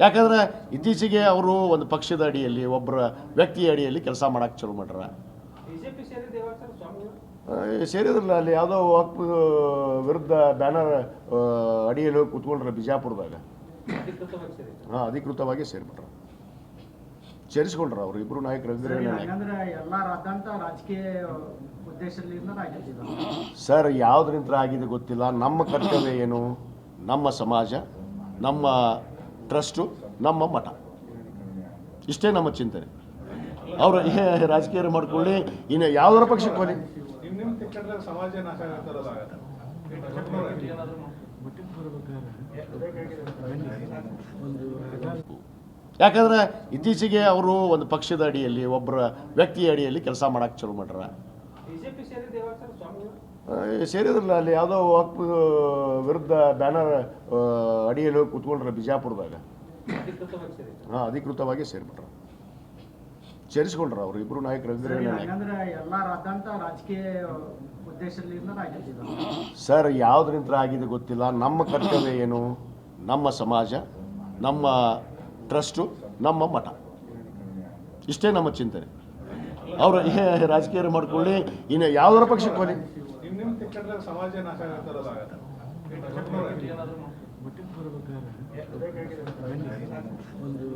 ಯಾಕಂದ್ರೆ ಇತ್ತೀಚೆಗೆ ಅವರು ಒಂದು ಪಕ್ಷದ ಅಡಿಯಲ್ಲಿ ಒಬ್ಬರ ವ್ಯಕ್ತಿಯ ಅಡಿಯಲ್ಲಿ ಕೆಲಸ ಮಾಡಕ್ಕೆ ಶುರು ಮಾಡ್ರ. ಸೇರಿದ್ರಲ್ಲ ಅಲ್ಲಿ ಯಾವುದೋ ವಕ್ಫ್ ವಿರುದ್ಧ ಬ್ಯಾನರ್ ಅಡಿಯಲ್ಲಿ ಹೋಗಿ ಕೂತ್ಕೊಂಡ್ರೆ ಬಿಜಾಪುರದಾಗ. ಹಾಂ ಅಧಿಕೃತವಾಗಿ ಸೇರಿಬಿಟ್ರ. ಸೇರಿಸ್ಕೊಂಡ್ರ ಅವರು ಇಬ್ಬರು ನಾಯಕರು ಸರ್ ಯಾವುದರಿಂದ ಆಗಿದೆ ಗೊತ್ತಿಲ್ಲ. ನಮ್ಮ ಕರ್ತವ್ಯ ಏನು? ನಮ್ಮ ಸಮಾಜ ನಮ್ಮ ಟ್ರಸ್ಟು ನಮ್ಮ ಮಠ. ಇಷ್ಟೇ ನಮ್ಮ ಚಿಂತನೆ. ಅವರು ರಾಜಕೀಯ ಮಾಡ್ಕೊಳ್ಳಿ, ಇನ್ನು ಯಾವ್ದಾರ ಪಕ್ಷಕ್ಕೆ ಹೋಗಿ ಯಾಕಂದ್ರೆ ಇತ್ತೀಚೆಗೆ ಅವರು ಒಂದು ಪಕ್ಷದ ಅಡಿಯಲ್ಲಿ, ಒಬ್ಬರ ವ್ಯಕ್ತಿಯ ಅಡಿಯಲ್ಲಿ ಕೆಲಸ ಮಾಡಕ್ಕೆ ಶುರು ಮಾಡ್ಯಾರ ಸೇರಿದ್ರಲ್ಲ ಅಲ್ಲಿ ಯಾವುದೋ ವಾಕ್ ವಿರುದ್ಧ ಬ್ಯಾನರ್ ಅಡಿಯಲ್ಲಿ ಹೋಗಿ ಕೂತ್ಕೊಂಡ್ರೆ ಬಿಜಾಪುರದಾಗ. ಹಾಂ ಅಧಿಕೃತವಾಗಿ ಸೇರಿಬಿಟ್ರು. ಸೇರಿಸ್ಕೊಂಡ್ರ ಅವರು ಇಬ್ಬರು ನಾಯಕರು ಸರ್, ಯಾವ್ದ್ರಿಂದ ಆಗಿದೆ ಗೊತ್ತಿಲ್ಲ. ನಮ್ಮ ಕರ್ತವ್ಯ ಏನು? ನಮ್ಮ ಸಮಾಜ ನಮ್ಮ ಟ್ರಸ್ಟು ನಮ್ಮ ಮಠ. ಇಷ್ಟೇ ನಮ್ಮ ಚಿಂತನೆ. ಅವರು ರಾಜಕೀಯ ಮಾಡ್ಕೊಳ್ಳಿ ಇನ್ನು ಯಾವ್ದಾರ ಪಕ್ಷಕ್ಕೆ ಹೋಗಿ ತಿಕ್ಕಂಡ್ರೆ ಸಮಾಜ ನಾಶ ಒಂದು